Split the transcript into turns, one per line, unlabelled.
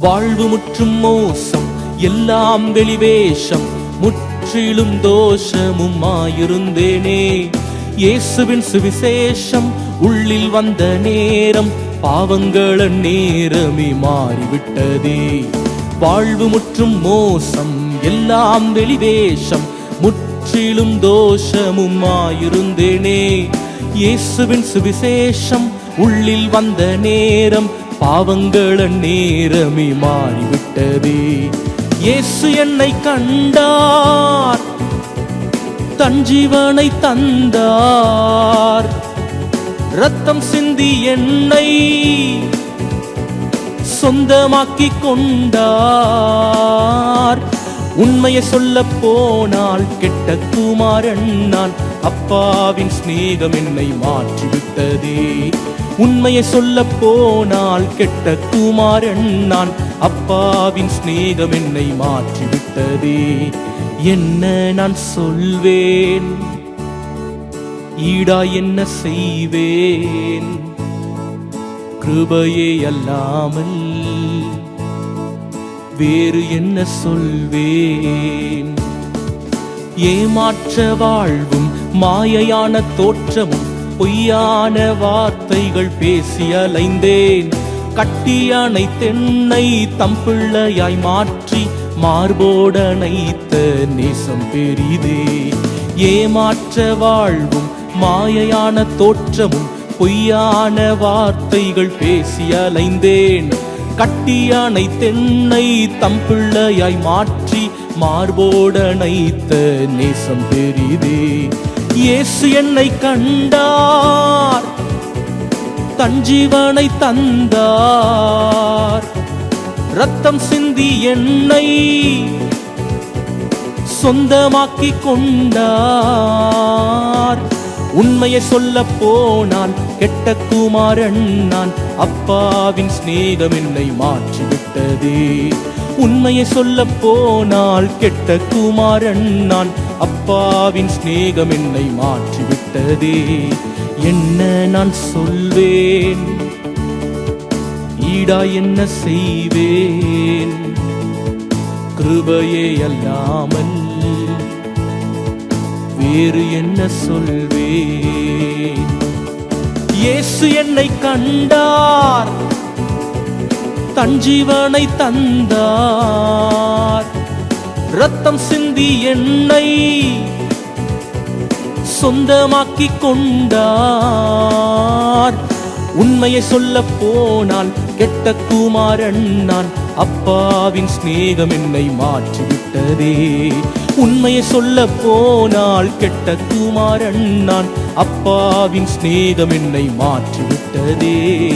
வாழ்வு முற்றும் மோசம் எல்லாம் வெளிவேஷம் முற்றிலும் தோஷமும் ஆயிருந்தேனே இயேசுவின் சுவிசேஷம் உள்ளில் வந்த நேரம் பாவங்கள நேரமே மாறிவிட்டதே. வாழ்வு முற்றும் மோசம் எல்லாம் வெளிவேஷம் முற்றிலும் தோஷமும் ஆயிருந்தேனே இயேசுவின் சுவிசேஷம் உள்ளில் வந்த நேரம் பாவங்கள நேரமே மாறிவிட்டதே. இயேசு என்னை கண்டார். தன் ஜீவனை தந்தார். ரத்தம் சிந்தி என்னை சொந்தமாக்கி கொண்டார். உண்மையை சொல்ல போனால் கெட்ட குமாரன் நான். அப்பாவின் சிநேகம் என்னை மாற்றிவிட்டதே. உண்மையை சொல்ல போனால் கெட்ட குமாரன் நான். அப்பாவின் சிநேகம் என்னை மாற்றிவிட்டதே. என்ன நான் சொல்வேன்? ஈடா என்ன செய்வேன்? கிருபையே அல்லாமல் வேறு என்ன சொல்வேன்? ஏமாற்ற வாழ்வும் மாயையான தோற்றமும் பொய்யான வார்த்தைகள் பேசி அலைந்தேன். கட்டியானை தென்னை தம்பிள்ளையாய் மாற்றி மார்போடனைத்த நேசம் பெரிதே. ஏமாற்ற வாழ்வும் மாயையான தோற்றமும் பொய்யான வார்த்தைகள் பேசி அலைந்தேன். கட்டியானை தென்னை தம்பிள்ளையாய் மாற்றி மார்போடனைத்த நேசம் பெரிதே. இயேசு என்னை கண்டார். தன் ஜீவனை தந்தார். ரத்தம் சிந்தி என்னை சொந்தமாக்கிக் கொண்டார். உண்மையை சொல்ல போனால் கெட்ட குமாரன் நான். அப்பாவின் சிநேகம் என்னை மாற்றிவிட்டதே. உண்மையை சொல்ல போனால் கெட்ட குமாரன் நான். அப்பாவின் சிநேகம் என்னை மாற்றிவிட்டதே. என்ன நான் சொல்வேன்? ஈடா என்ன செய்வேன்? கிருபையே அல்லாமல் வேறு என்ன சொல்வேன்? இயேசு என்னை கண்டார். தன் ஜீவனை தந்தார். ரத்தம் சிந்தி என்னை சொந்தமாக்கி கொண்டார். உண்மையை சொல்ல போனால் கெட்ட குமாரன் நான். அப்பாவின் சிநேகம் என்னை மாற்றிவிட்டதே. உண்மையை சொல்ல போனால் கெட்ட குமாரன் நான். அப்பாவின் சிநேகம் என்னை மாற்றிவிட்டதே.